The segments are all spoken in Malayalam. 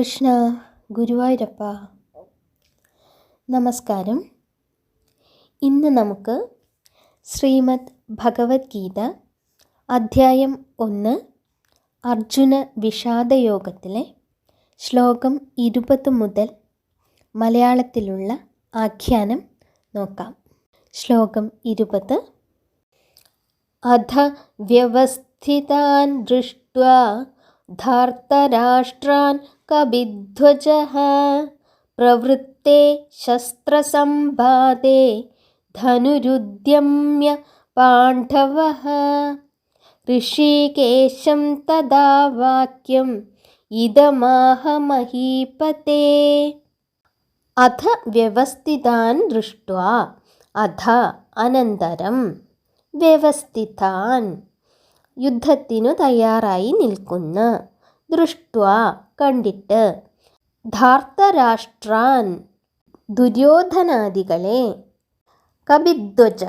കൃഷ്ണ ഗുരുവായൂരപ്പ. നമസ്കാരം. ഇന്ന് നമുക്ക് ശ്രീമദ് ഭഗവത്ഗീത അധ്യായം ഒന്ന് അർജുന വിഷാദയോഗത്തിലെ ശ്ലോകം ഇരുപത് മുതൽ മലയാളത്തിലുള്ള ആഖ്യാനം നോക്കാം. ശ്ലോകം ഇരുപത് അധ വ്യവസ്ഥിതാൻ ദൃഷ്ട്വാ ധാർത്തരാഷ്ട്രാൻ കപിധ്വജः പ്രവൃത്തെ ശസ്ത്രസമ്പാദേ ധനുരുദ്യമ്യ पाण्डवः ഋഷികേശം तदा വാക്യം ഇതമാഹ महीपते अथ വ്യവസ്ഥിതാൻ दृष्ट्वा अथ അനന്തരം വ്യവസ്ഥിതാൻ. യുദ്ധത്തിനു തയ്യാറായി നിൽക്കുന്ന. ദൃഷ്ട്വ കണ്ടിട്ട്. ധാർത്തരാഷ്ട്രാൻ ദുര്യോധനാദികളെ. കപിധ്വജ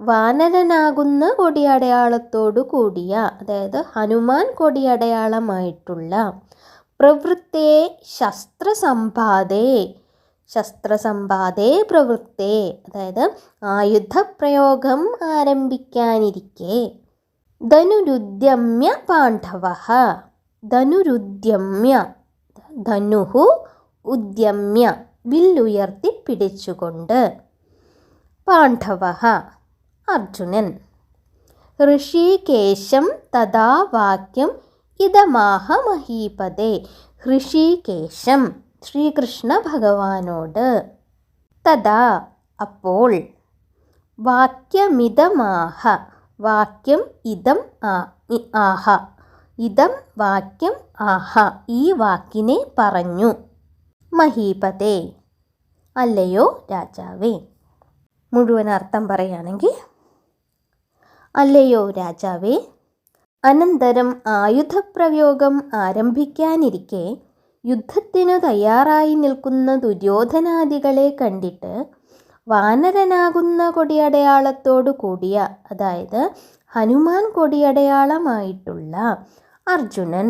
വാനരനാകുന്ന കൊടിയടയാളത്തോടു കൂടിയ അതായത് ഹനുമാൻ കൊടിയടയാളമായിട്ടുള്ള പ്രവൃത്തെ ശസ്ത്രസമ്പാദേ ശസ്ത്രസമ്പാദേ പ്രവൃത്തെ. അതായത് ആയുധപ്രയോഗം ആരംഭിക്കാനിരിക്കെ. ധനുരുദ്യമ്യ പാണ്ഡവ. ധനുരുദ്യമ്യ ധനുഹു ഉദ്യമ്യ വില്ലുയർത്തി പിടിച്ചുകൊണ്ട്. പാണ്ഡവ അർജുനൻ. ഋഷികേശം തഥാ വാക്യം ഇതമാഹ മഹീപതേ. ഋഷികേശം ശ്രീകൃഷ്ണ ഭഗവാനോട്. തഥാ അപ്പോൾ വാക്യമിതമാഹ വാക്യം ഇതം ആ ആഹ. ഇതം വാക്യം ആഹ. ഈ വാക്കിനെ പറഞ്ഞു. മഹീപതേ. അല്ലയോ രാജാവേ. മുഴുവൻ അർത്ഥം പറയുകയാണെങ്കിൽ അല്ലയോ രാജാവേ. അനന്തരം ആയുധപ്രയോഗം ആരംഭിക്കാനിരിക്കെ യുദ്ധത്തിനു തയ്യാറായി നിൽക്കുന്ന ദുര്യോധനാദികളെ കണ്ടിട്ട് വാനരനാകുന്ന കൊടിയടയാളത്തോടു കൂടിയ അതായത് ഹനുമാൻ കൊടിയടയാളമായിട്ടുള്ള അർജുനൻ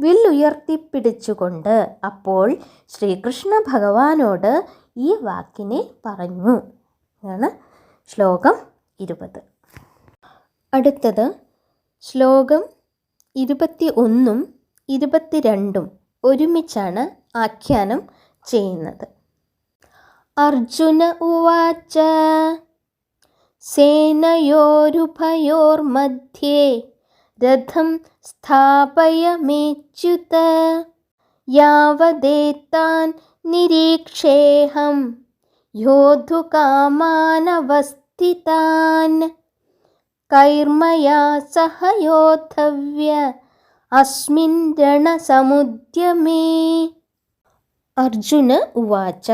വില്ലുയർത്തിപ്പിടിച്ചുകൊണ്ട് അപ്പോൾ ശ്രീകൃഷ്ണ ഭഗവാനോട് ഈ വാക്കിനെ പറഞ്ഞു. ആണ് ശ്ലോകം ഇരുപത്. അടുത്തത് ശ്ലോകം ഇരുപത്തി ഒന്നും ഇരുപത്തിരണ്ടും ഒരുമിച്ചാണ് ആഖ്യാനം ചെയ്യുന്നത്. अर्जुन उवाच सेनयोरुभयोर्मध्ये रथं स्थापयमेच्युत यावदेतान् निरीक्षेऽहं योधुकामानवस्थितान् कैर्मया सह योद्धव्य अस्मिन् रणसमुद्यमे। अर्जुन उवाच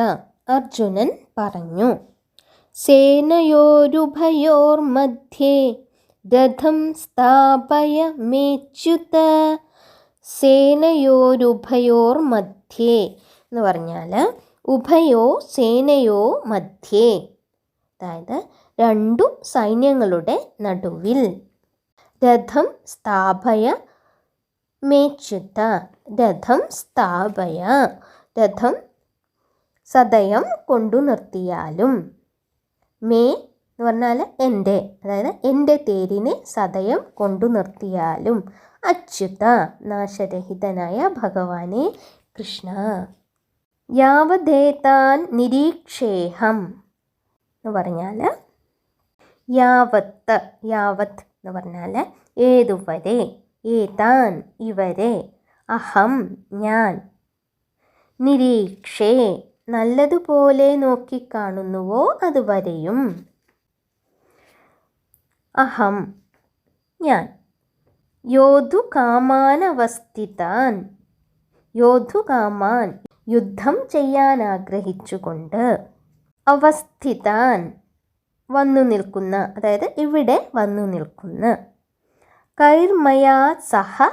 അർജുനൻ പറഞ്ഞു. സേനയോരുഭയോർ മധ്യേ രഥം സ്ഥാപയ മേച്യുത സേനയോരുഭയോർ മധ്യേ എന്ന് പറഞ്ഞാൽ ഉഭയോ സേനയോ മധ്യേ. അതായത് രണ്ടു സൈന്യങ്ങളുടെ നടുവിൽ. രഥം സ്ഥാപയ മേച്യുത രഥം സ്ഥാപയ. രഥം സദയം കൊണ്ടു നിർത്തിയാലും. മേ എന്ന് പറഞ്ഞാൽ എന്റെ അതായത് എന്റെ തേരിനെ സദയം കൊണ്ടു നിർത്തിയാലും. അച്യുത നാശരഹിതനായ ഭഗവാനെ കൃഷ്ണ. യാവതേതാൻ നിരീക്ഷേഹം എന്ന് പറഞ്ഞാൽ യാവത്ത് യാവത്ത് എന്ന് പറഞ്ഞാൽ ഏതുവരെ ഏതാൻ ഇവരെ അഹം ഞാൻ. നിരീക്ഷേ നല്ലതുപോലെ നോക്കിക്കാണുന്നുവോ അതുവരെയും. അഹം. ഞാൻ. യോധു കാമാനവസ്ഥിതാൻ. യോധു കാമാൻ യുദ്ധം ചെയ്യാൻ ആഗ്രഹിച്ചുകൊണ്ട് അവസ്ഥിതാൻ വന്നു നിൽക്കുന്ന അതായത് ഇവിടെ വന്നു നിൽക്കുന്ന കൈർമയാ സഹ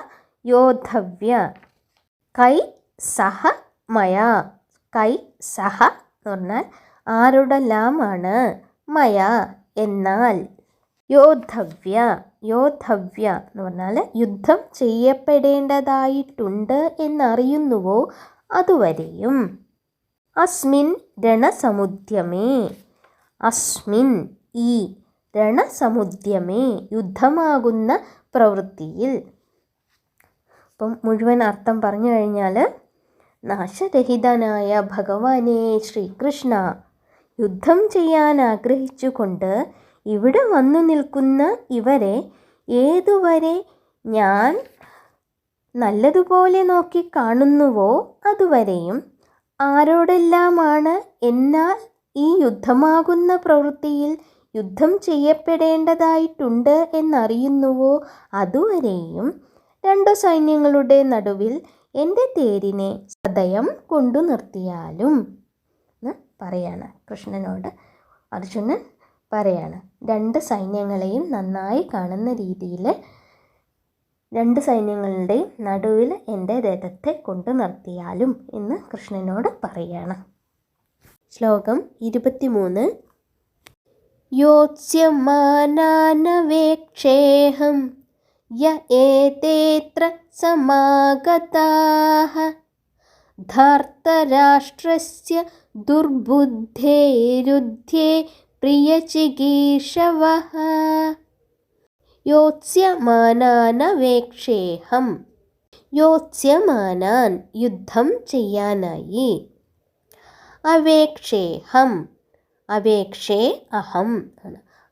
യോധവ്യ. കൈ സഹ മയാ. കൈ സഹ എന്ന് പറഞ്ഞാൽ ആരുടെല്ലാമാണ് മയ. എന്നാൽ യോദ്ധവ്യ. യോദ്ധവ്യ എന്ന് പറഞ്ഞാൽ യുദ്ധം ചെയ്യപ്പെടേണ്ടതായിട്ടുണ്ട് എന്നറിയുന്നുവോ? അതുവരെയും. അസ്മിൻ രണസമുദ്യമേ. അസ്മിൻ ഈ രണസമുദ്യമേ യുദ്ധമാകുന്ന പ്രവൃത്തിയിൽ. ഇപ്പം മുഴുവൻ അർത്ഥം പറഞ്ഞു കഴിഞ്ഞാൽ നാശരഹിതനായ ഭഗവാനെ ശ്രീകൃഷ്ണ. യുദ്ധം ചെയ്യാൻ ആഗ്രഹിച്ചുകൊണ്ട് ഇവിടെ വന്നു നിൽക്കുന്ന ഇവരെ ഏതുവരെ ഞാൻ നല്ലതുപോലെ നോക്കി കാണുന്നുവോ അതുവരെയും ആരോടെല്ലാമാണ് എന്നാൽ ഈ യുദ്ധമാകുന്ന പ്രവൃത്തിയിൽ യുദ്ധം ചെയ്യപ്പെടേണ്ടതായിട്ടുണ്ട് എന്നറിയുന്നുവോ അതുവരെയും രണ്ടു സൈന്യങ്ങളുടെ നടുവിൽ എന്റെ തേരിനെ ഹൃദയം കൊണ്ടു നിർത്തിയാലും എന്ന് പറയാണ് കൃഷ്ണനോട്. അർജുനൻ പറയാണ് രണ്ട് സൈന്യങ്ങളെയും നന്നായി കാണുന്ന രീതിയിൽ രണ്ട് സൈന്യങ്ങളുടെയും നടുവിൽ എന്റെ രഥത്തെ കൊണ്ടു നിർത്തിയാലും എന്ന് കൃഷ്ണനോട് പറയാണ്. ശ്ലോകം ഇരുപത്തിമൂന്ന്. യോത്സ്യമാനാനവേക്ഷേഹം യ ഏതേത്ര സമാഗതാഃ ധാർത്തരാഷ്ട്രസ്യ ദുർബുദ്ധേരുദ്ധ്യേ പ്രിയചികീഷവः യോത്സ്യമാനാനവേക്ഷേഹം യോത്സ്യമാനാൻ യുദ്ധം ചെയ്യാനായി അവേക്ഷേഹം അവേക്ഷേ അഹം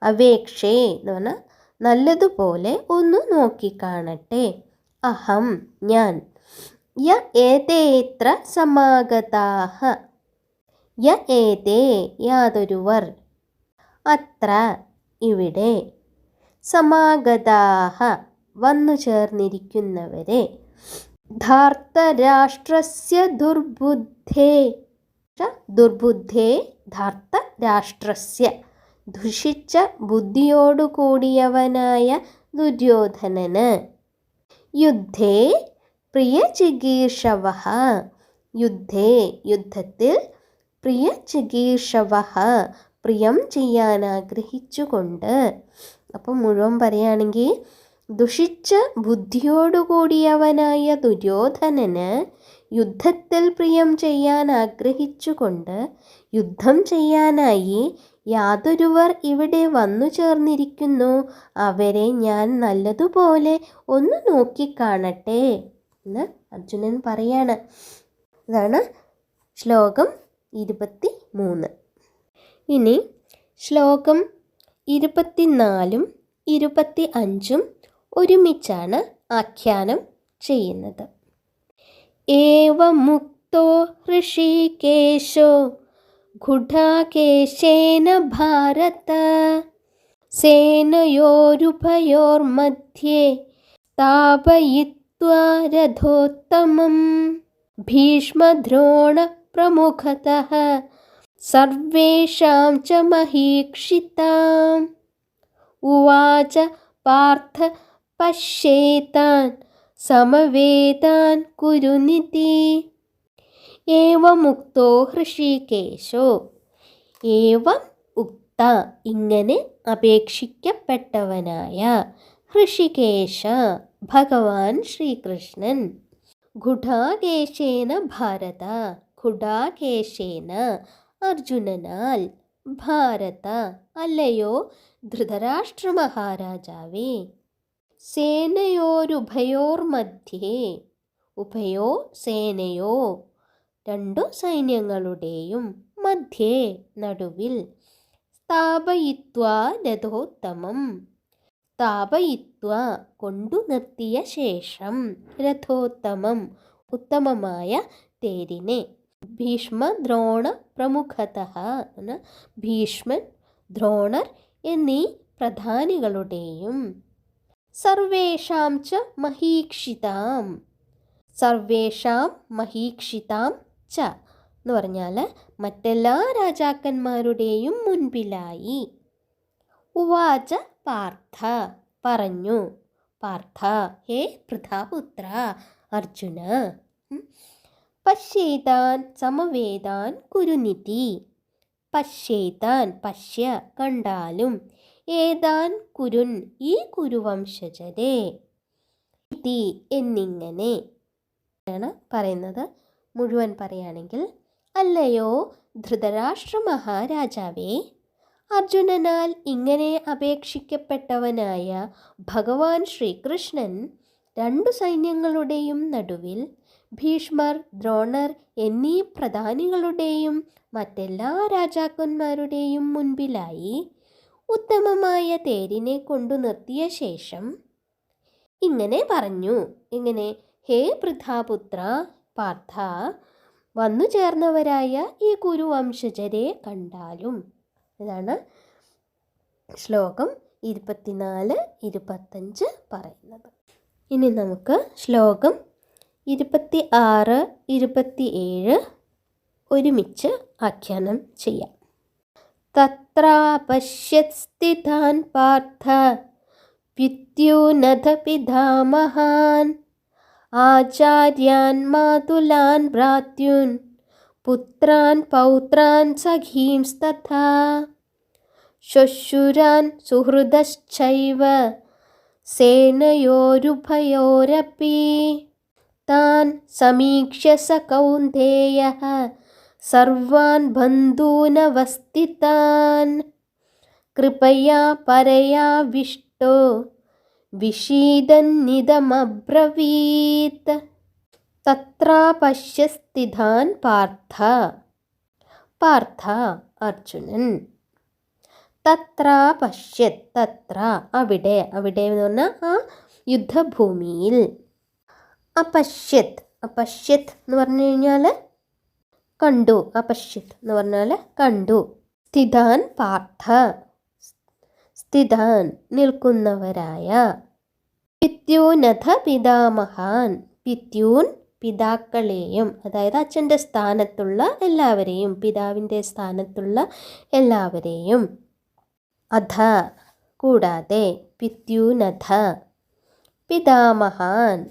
അവേക്ഷേ എന്ന് പറഞ്ഞാൽ നല്ലതുപോലെ ഒന്ന് നോക്കിക്കാണട്ടെ അഹം ഞാൻ. യ ഏതേത്ര സമാഗതാഹ? യ ഏതേ യാതൊരുവർ? അത്ര ഇവിടെ. സമാഗതാഹ വന്നു ചേർന്നിരിക്കുന്നവരെ. ധാർത്തരാഷ്ട്രസ്യ ദുർബുദ്ധേ. ദുർബുദ്ധേ ധാർത്ത രാഷ്ട്രസ്യ ദുഷിച്ച ബുദ്ധിയോടുകൂടിയവനായ ദുര്യോധനന്. യുദ്ധേ പ്രിയ ചികീർഷവ യുദ്ധേ യുദ്ധത്തിൽ പ്രിയ ചികീർഷവ പ്രിയം ചെയ്യാൻ ആഗ്രഹിച്ചുകൊണ്ട് അപ്പം മുഴുവൻ പറയുകയാണെങ്കിൽ ദുഷിച്ച ബുദ്ധിയോടുകൂടിയവനായ ദുര്യോധനന് യുദ്ധത്തിൽ പ്രിയം ചെയ്യാൻ ആഗ്രഹിച്ചുകൊണ്ട് യുദ്ധം ചെയ്യാനായി യാതൊരുവർ ഇവിടെ വന്നു ചേർന്നിരിക്കുന്നു. അവരെ ഞാൻ നല്ലതുപോലെ ഒന്ന് നോക്കിക്കാണട്ടെ എന്ന് അർജുനൻ പറയാണ്. ഇതാണ് ശ്ലോകം ഇരുപത്തി മൂന്ന് ഇനി ശ്ലോകം ഇരുപത്തിനാലും ഇരുപത്തി അഞ്ചും ഒരുമിച്ചാണ് ആഖ്യാനം ചെയ്യുന്നത്. ഏവമുക്തോ ഋഷികേശോ ഗുഢാകേശേന ഭാരത. സേനയോരുഭയോർമധ്യേ താപയിത്വാ രഥോത്തമം. ഭീഷ്മദ്രോണ പ്രമുഖതः സർവേഷാം ച മഹീക്ഷിതാം. ഉവാച പാർത്ഥ പശ്യേതാൻ സമവേതാൻ കുരുനിതി കുരുനിധി ഏവമുക്തോ ഹൃഷികേശോ. ഏവം ഉക്ത ഇങ്ങനെ അപേക്ഷിക്കപ്പെട്ടവനായ ഹൃഷികേശ ഭഗവാൻ ശ്രീകൃഷ്ണൻ. ഗുഢാകേശേന ഭാരത ഗുഢാകേശേന അർജുനനാൽ ഭാരത അല്ലയോ ധൃതരാഷ്ട്ര മഹാരാജാവേ സേനയോരുഭയോർമധ്യേ ഉഭയോ സേനയോ രണ്ടു സൈന്യങ്ങളുടെയും മധ്യേ നടുവിൽ സ്ഥാപയിത്വ രഥോത്തമം സ്ഥാപയിത്വ കൊണ്ടു നിർത്തിയ ശേഷം രഥോത്തമം ഉത്തമമായ തേരിനെ ഭീഷ്മ ദ്രോണ പ്രമുഖത ഭീഷ്മൻ ദ്രോണർ എന്നീ പ്രധാനികളുടെയും സർവേഷാം ച മഹീക്ഷിതാം. സർവേഷാം മഹീക്ഷിതാം ച എന്ന് പറഞ്ഞാൽ മറ്റെല്ലാ രാജാക്കന്മാരുടെയും മുൻപിലായി. ഉവാച പാർത്ഥ പറഞ്ഞു. പാർത്ഥ ഹേ പൃഥാപുത്ര അർജുന. പശ്യേതാൻ സമവേദാൻ കുരുനിധി. പശ്യേതാൻ പശ്യ കണ്ടാലും ഏതാൻ കുരുൻ ഈ കുരുവംശജരെ. ഇതി എന്നിങ്ങനെ ആണ് പറയുന്നത്. മുഴുവൻ പറയുകയാണെങ്കിൽ അല്ലയോ ധൃതരാഷ്ട്ര മഹാരാജാവേ അർജുനനാൽ ഇങ്ങനെ അപേക്ഷിക്കപ്പെട്ടവനായ ഭഗവാൻ ശ്രീകൃഷ്ണൻ രണ്ടു സൈന്യങ്ങളുടെയും നടുവിൽ ഭീഷ്മർ ദ്രോണർ എന്നീ പ്രധാനികളുടെയും മറ്റെല്ലാ രാജാക്കന്മാരുടെയും മുൻപിലായി ഉത്തമമായ തേരിനെ കൊണ്ടു നിർത്തിയ ശേഷം ഇങ്ങനെ പറഞ്ഞു. ഇങ്ങനെ ഹേ പൃഥാപുത്ര പാർത്ഥ വന്നു ചേർന്നവരായ ഈ കുരുവംശജരെ കണ്ടാലും. ഇതാണ് ശ്ലോകം ഇരുപത്തിനാല് ഇരുപത്തഞ്ച് പറയുന്നത്. ഇനി നമുക്ക് ശ്ലോകം ഇരുപത്തി ആറ് ഇരുപത്തി ഏഴ് ഒരുമിച്ച് ആഖ്യാനം ചെയ്യാം. തത്രാപശ്യത് സ്ഥിതാൻ പാർത്ഥ പിത്യൂനധ പിതാമഹാൻ ആചാര്യാൻ മാതുലാൻ ഭ്രാത്യുൻ പുത്രാൻ പൗത്രാൻ സഖീംസ്തഥാ ശ്വശുരാൻ സുഹൃദശ്ചൈവ സേനയോരുഭയോരപ്പി. താൻ സമീക്ഷ്യ സ കൗന്ദേയ സർവാൻ ബന്ധൂനവസ്ഥിതാൻ. കൃപയാ പരയാവിഷ്ടോ വിഷീദന്നിതമബ്രവീത് തത്രാപശ്യസ്ഥിതാൻ പാർത്ഥ. പാർത്ഥ അർജുനൻ. തത്ര പശ്യത് തത്ര അവിടെ. അവിടെ എന്ന് പറഞ്ഞാൽ ആ യുദ്ധഭൂമിയിൽ. അപശ്യത് അപശ്യത് എന്ന് പറഞ്ഞു കഴിഞ്ഞാൽ കണ്ടു. അപശ്യത് എന്ന് പറഞ്ഞാൽ കണ്ടു. സ്ഥിതാൻ പാർത്ഥ. സ്ഥിതാൻ നിൽക്കുന്നവരായ പിത്യൂനഥ പിതാമഹാൻ. പിത്യൂൻ പിതാക്കളെയും അതായത് അച്ഛന്റെ സ്ഥാനത്തുള്ള എല്ലാവരെയും പിതാവിന്റെ സ്ഥാനത്തുള്ള എല്ലാവരെയും. അധ കൂടാതെ പിത്യൂനഥ പിതാമഹാൻ.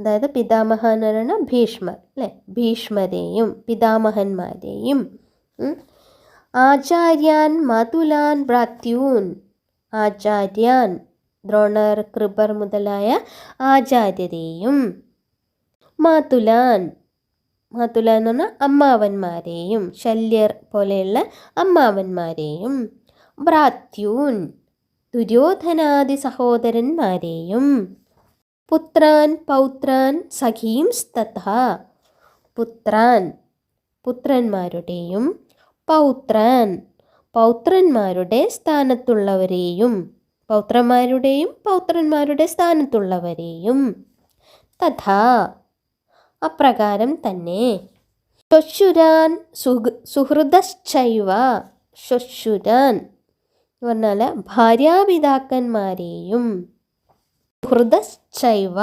അതായത് പിതാമഹാൻ എന്ന് ഭീഷ്മർ അല്ലേ? ഭീഷ്മരെയും പിതാമഹന്മാരെയും. ആചാര്യാൻ മതുലാൻ ഭ്രാത്യൂൻ. ആചാര്യാൻ. ദ്രോണർ കൃപർ മുതലായ ആചാര്യരെയും. മാതുലാൻ മാതുല എന്ന് പറഞ്ഞാൽ അമ്മാവന്മാരെയും ശല്യർ പോലെയുള്ള അമ്മാവന്മാരെയും. ഭ്രാത്യൂൻ. ദുര്യോധനാദി സഹോദരന്മാരെയും. പുത്രാൻ പൗത്രാൻ സഖീം സഖീംസ്തഥ പുത്രാൻ. പുത്രന്മാരുടെയും. പൗത്രാൻ. പൗത്രന്മാരുടെ സ്ഥാനത്തുള്ളവരെയും പൗത്രന്മാരുടെയും പൗത്രന്മാരുടെ സ്ഥാനത്തുള്ളവരെയും. തഥാ അപ്രകാരം തന്നെ. ശ്വശുരാൻ സുഹൃ സുഹൃദശ്ചൈവ ശ്വശുരാൻ എന്ന് പറഞ്ഞാൽ ഭാര്യാപിതാക്കന്മാരെയും. സുഹൃദശ്ചൈവ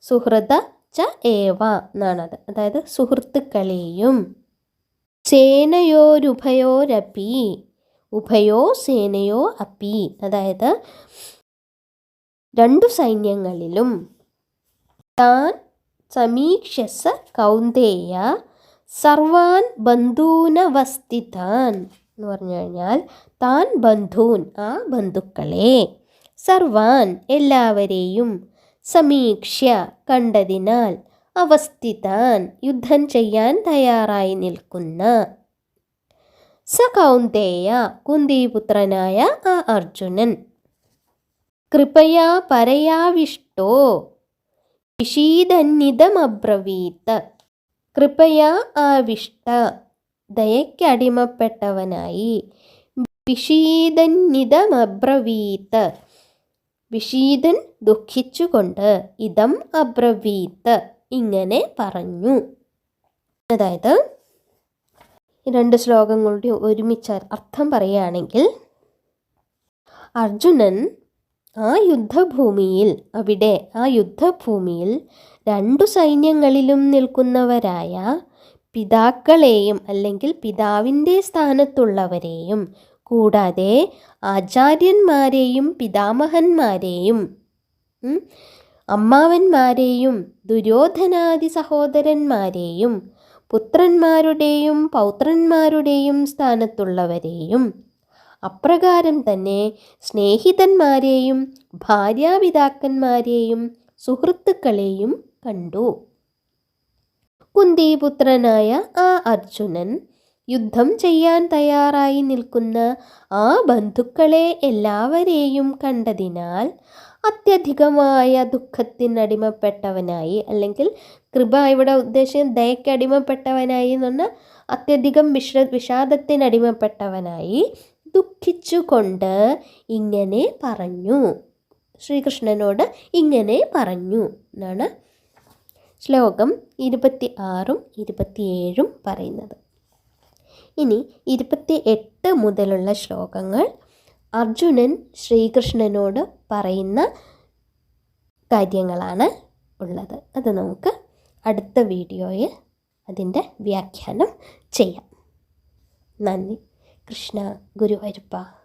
സുഹൃദ ച ഏവ എന്നാണത്. അതായത് സുഹൃത്തുക്കളെയും. സേനയോരുഭയോരപ്പി ഉഭയോ സേനയോ അപ്പി. അതായത് രണ്ടു സൈന്യങ്ങളിലും താൻ സമീക്ഷസ കൗന്ദേയ സർവാൻ ബന്ധൂനവസ്ഥിതാൻ എന്ന് പറഞ്ഞു കഴിഞ്ഞാൽ താൻ ബന്ധൂൻ ആ ബന്ധുക്കളെ. സർവാൻ എല്ലാവരെയും സമീക്ഷ്യ കണ്ടതിനാൽ അവസ്ഥിതാൻ യുദ്ധം ചെയ്യാൻ തയ്യാറായി നിൽക്കുന്ന സ കൗന്ദേയ കുന്തിപുത്രനായ ആ അർജുനൻ. കൃപയാ പരയാവിഷ്ടോ? വിഷീദന്നിതമബ്രവീത്ത്. കൃപയാ ആവിഷ്ട. ദയക്കടിമപ്പെട്ടവനായി വിഷീദന്നിതമബ്രവീത്ത്. വിഷീദൻ ദുഃഖിച്ചുകൊണ്ട് ഇതം അബ്രവീത്ത്. ഇങ്ങനെ പറഞ്ഞു. അതായത് ഈ രണ്ട് ശ്ലോകങ്ങളുടെ ഒരുമിച്ച് അർത്ഥം പറയുകയാണെങ്കിൽ അർജുനൻ ആ യുദ്ധഭൂമിയിൽ അവിടെ ആ യുദ്ധഭൂമിയിൽ രണ്ടു സൈന്യങ്ങളിലും നിൽക്കുന്നവരായ പിതാക്കളെയും അല്ലെങ്കിൽ പിതാവിന്റെ സ്ഥാനത്തുള്ളവരെയും കൂടാതെ ആചാര്യന്മാരെയും പിതാമഹന്മാരെയും അമ്മാവന്മാരെയും ദുര്യോധനാദി സഹോദരന്മാരെയും പുത്രന്മാരുടെയും പൗത്രന്മാരുടെയും സ്ഥാനത്തുള്ളവരെയും. അപ്രകാരം തന്നെ സ്നേഹിതന്മാരെയും ഭാര്യാപിതാക്കന്മാരെയും സുഹൃത്തുക്കളെയും കണ്ടു. കുന്തിപുത്രനായ ആ അർജുനൻ യുദ്ധം ചെയ്യാൻ തയ്യാറായി നിൽക്കുന്ന ആ ബന്ധുക്കളെ എല്ലാവരെയും കണ്ടതിനാൽ അത്യധികമായ ദുഃഖത്തിനടിമപ്പെട്ടവനായി അല്ലെങ്കിൽ കൃപ ഇവിടെ ഉദ്ദേശം ദയക്കടിമപ്പെട്ടവനായി എന്ന് പറഞ്ഞാൽ അത്യധികം വിഷ വിഷാദത്തിനടിമപ്പെട്ടവനായി ദുഃഖിച്ചുകൊണ്ട് ഇങ്ങനെ പറഞ്ഞു. ശ്രീകൃഷ്ണനോട് ഇങ്ങനെ പറഞ്ഞു എന്നാണ് ശ്ലോകം ഇരുപത്തി ആറും ഇരുപത്തിയേഴും പറയുന്നത്. ഇനി ഇരുപത്തി എട്ട് മുതലുള്ള ശ്ലോകങ്ങൾ അർജുനൻ ശ്രീകൃഷ്ണനോട് പറയുന്ന കാര്യങ്ങളാണ് ഉള്ളത്. അത് നമുക്ക് അടുത്ത വീഡിയോയിൽ അതിന്റെ വ്യാഖ്യാനം ചെയ്യാം. നന്ദി. കൃഷ്ണ ഗുരുവരുപ്പ.